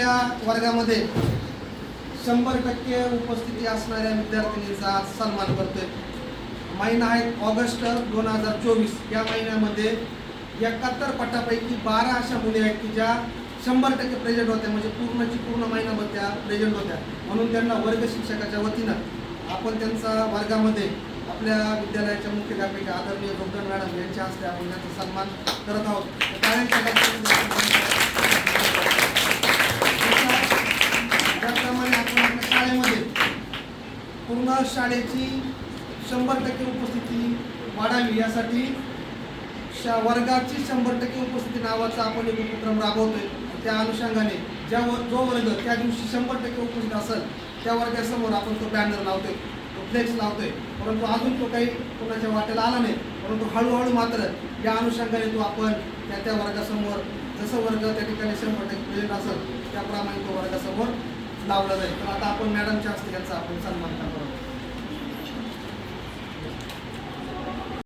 आपल्या वर्गामध्ये शंभर टक्के उपस्थिती असणाऱ्या विद्यार्थिनीचा आज सन्मान करतोय. महिना आहे ऑगस्ट दोन हजार चोवीस. या महिन्यामध्ये एकाहत्तर पटापैकी बारा अशा मुली आहेत की ज्या शंभर टक्के प्रेझेंट होत्या. म्हणजे पूर्णची पूर्ण महिनाभर त्या प्रेझेंट होत्या. म्हणून त्यांना वर्ग शिक्षकाच्या वतीनं आपण त्यांचा वर्गामध्ये आपल्या विद्यालयाच्या मुख्याध्यापिका आदरणीय डॉक्टर मॅडम यांच्या हस्ते आपण त्यांचा सन्मान करत आहोत. पूर्ण शाळेची शंभर टक्के उपस्थिती वाढावी यासाठी शा वर्गाची शंभर टक्के उपस्थिती नावाचा आपण एक उपक्रम राबवतोय. त्या अनुषंगाने ज्या व जो वर्ग त्या दिवशी शंभर टक्के उपस्थित असेल त्या वर्गासमोर आपण तो बॅनर लावतोय तो फ्लेक्स लावतोय. परंतु अजून तो काही कोणाच्या वाटेला आला नाही परंतु हळूहळू मात्र या अनुषंगाने तो आपण त्या त्या वर्गासमोर जसं वर्ग त्या ठिकाणी शंभर टक्के प्रेझेंट असेल त्याप्रमाणे तो वर्गासमोर लावला जाईल. तर आता आपण मॅडमच्या हस्ते याचा आपण सन्मान करा